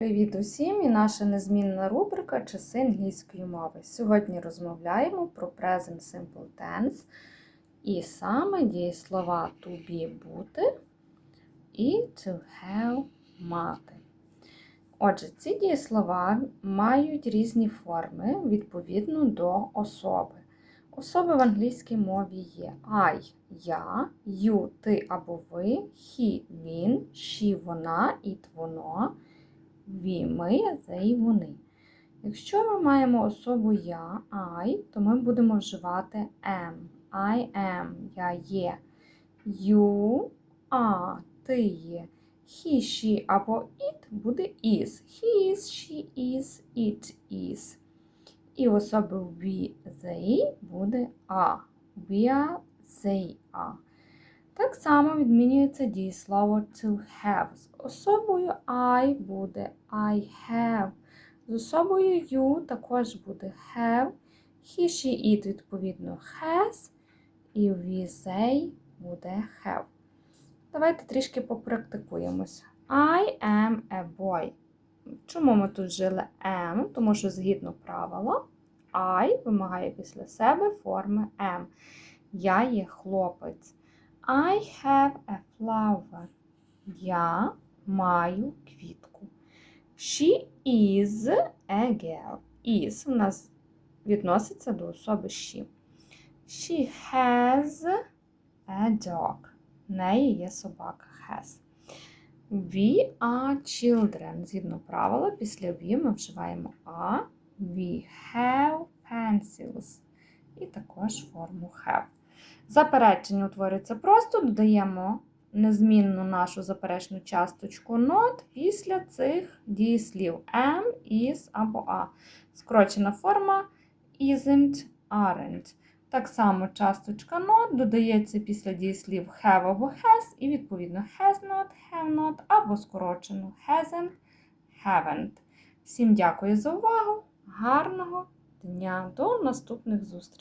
Привіт усім! І наша незмінна рубрика Часи англійської мови. Сьогодні розмовляємо про Present Simple Tense і саме дієслова to be бути і to have мати. Отже, ці дієслова мають різні форми відповідно до особи. Особи в англійській мові є I я, you ти або ви, he він, she вона, it воно ві, ми, they, вони. Якщо ми маємо особу я, I, то ми будемо вживати am. I am, я є. You are, ти є. He, she або it буде is. He is, she is, it is. І в особи we, they буде are. We are, they are. Так само відмінюється дієслово to have. З особою I буде I have. З особою you також буде have. He, she, it, відповідно, has. І we, they буде have. Давайте трішки попрактикуємося. I am a boy. Чому ми тут жили am? Тому що згідно правила, I вимагає після себе форми am. Я є хлопець. I have a flower. Я маю квітку. She is a girl. Is у нас відноситься до особи she. She has a dog. В неї є собака has. We are children. Згідно правила, після we ми вживаємо a. We have pencils. І також форму have. Заперечення утворюється просто, додаємо незмінну нашу заперечну часточку not після цих дієслів am, is або a. Скорочена форма isn't, aren't. Так само часточка not додається після дієслів have або has, і, відповідно, has not, have not, або скорочено hasn't, haven't. Всім дякую за увагу! Гарного дня! До наступних зустрічей!